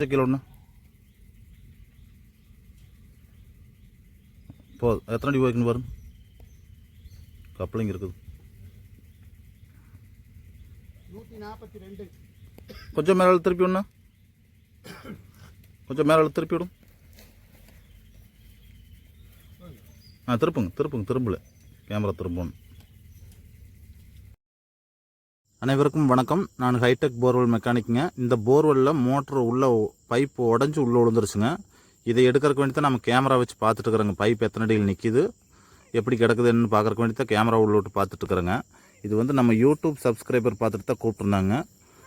Kilo ஒன்று போ எத்தனை அடி போய்க்குன்னு பாருங்க கப்ளிங் இருக்குது கொஞ்சம் மேலே திருப்பி ஒன்று கொஞ்சம் மேலே திருப்பி விடும் ஆ திருப்புங்க திருப்புங்க திரும்பல கேமரா திரும்பணும் அனைவருக்கும் வணக்கம். நான் ஹைடெக் போர்வெல் மெக்கானிக்குங்க இந்த போர்வெல்லில் மோட்ரு உள்ளே பைப்பு உடஞ்சி உள்ளே விழுந்துருச்சுங்க. இதை எடுக்கிறக்கு வேண்டி தான் நம்ம கேமரா வச்சு பார்த்துட்டுருக்குறோங்க பைப் எத்தனை அடியில் நிற்கிது எப்படி கிடக்குதுன்னு பார்க்குறக்கு வேண்டி தான் கேமரா உள்ள விட்டு பார்த்துட்டுருக்குறேங்க இது வந்து நம்ம யூடியூப் சப்ஸ்கிரைபர் பார்த்துட்டு தான் கூப்பிட்ருந்தாங்க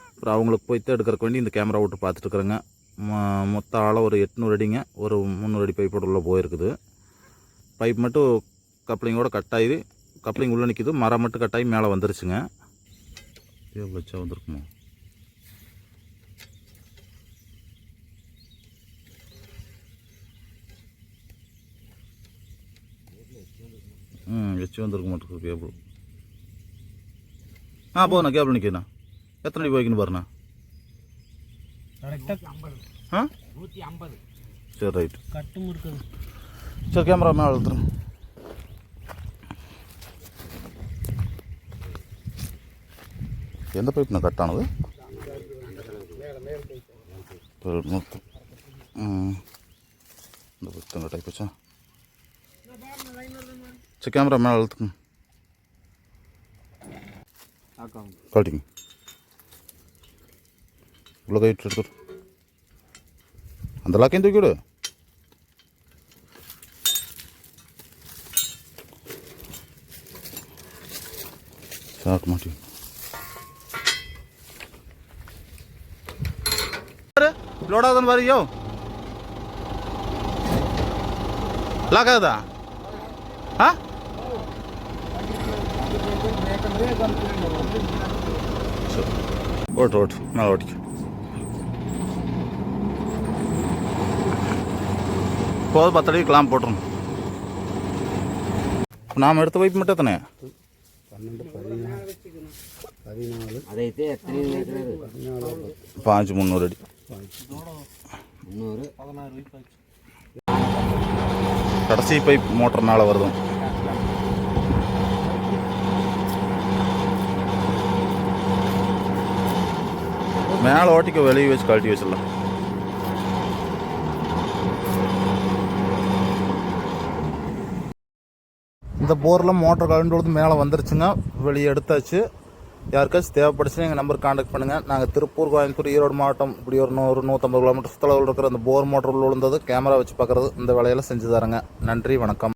அப்புறம் அவங்களுக்கு போய் தான் எடுக்கிறக்கு வேண்டி இந்த கேமரா விட்டு பார்த்துட்டுருக்குறேங்க மொ- மொத்த ஆழம் ஒரு எட்நூறு அடிங்க. ஒரு முந்நூறு அடி பைப்போட உள்ளே போயிருக்குது. பைப் மட்டும் கப்ளிங்கோடு கட் ஆகி கப்ளிங் உள்ளே நிற்கிது மரம் மட்டும் கட்டாகி மேலே வந்துருச்சுங்க. எவ்வளோ வச்சா வந்திருக்குமா ம் வச்சு வந்திருக்க மாட்டேங்குது கேபிள் ஆ போண்ணா கேபிள் நிற்கண்ணா எத்தனை அடி போய்க்குன்னு பாருண்ணா ஆ நூற்றி ஐம்பது சரி ரைட் கட்டும் இருக்குது சரி கேமரா மேலே எடுத்துருங்க எந்த பைப்புண்ணா கட் ஆனது? சரி, மொத்தம் இந்த பைப் கட் ஆகிப்போச்சா சரி கேமரா மேலே அழுத்துக்கும் காட்டிங்க உள்ள கை எடுத்துரு அந்த லாக்கையும் தூக்கிவிடு சாப்பிட சாக்கு ಲೋಡ್ ಆದನ್ ಬಾರಿ ಯೋ ಲಾಕ್ ಆಗದ ஓட்டு ಓಟ್ ಓಟ್ ನಾವು போது பத்தடி கிளாம் போட்டுரும் நாம் எடுத்து வைப்பு மட்டும் தானே பதினாலு பாஞ்சு முந்நூறு அடி இன்னொரு கடைசி பைப் மோட்டர்னால் வருதும் மேலே ஓட்டிக்க வெளியே வச்சு கழட்டி வச்சிடலாம். இந்த போரில் மோட்டர் கழண்டு மேலே வந்துருச்சுங்க. வெளியே எடுத்தாச்சு. யாருக்காச்சும் தேவைப்படுச்சுன்னா எங்கள் நம்பர் காண்டாக்ட் பண்ணுங்கள் நாங்கள் திருப்பூர் கோயம்புத்தூர் ஈரோடு மாவட்டம் இப்படி ஒரு நூறு நூற்றம்பது கிலோமீட்டர் தொலைவில் இருக்கிற அந்த போர் மோட்டரில் விழுந்தது கேமரா வச்சு பார்க்குறது இந்த வேலையெல்லாம் செஞ்சு தரேங்க. நன்றி வணக்கம்.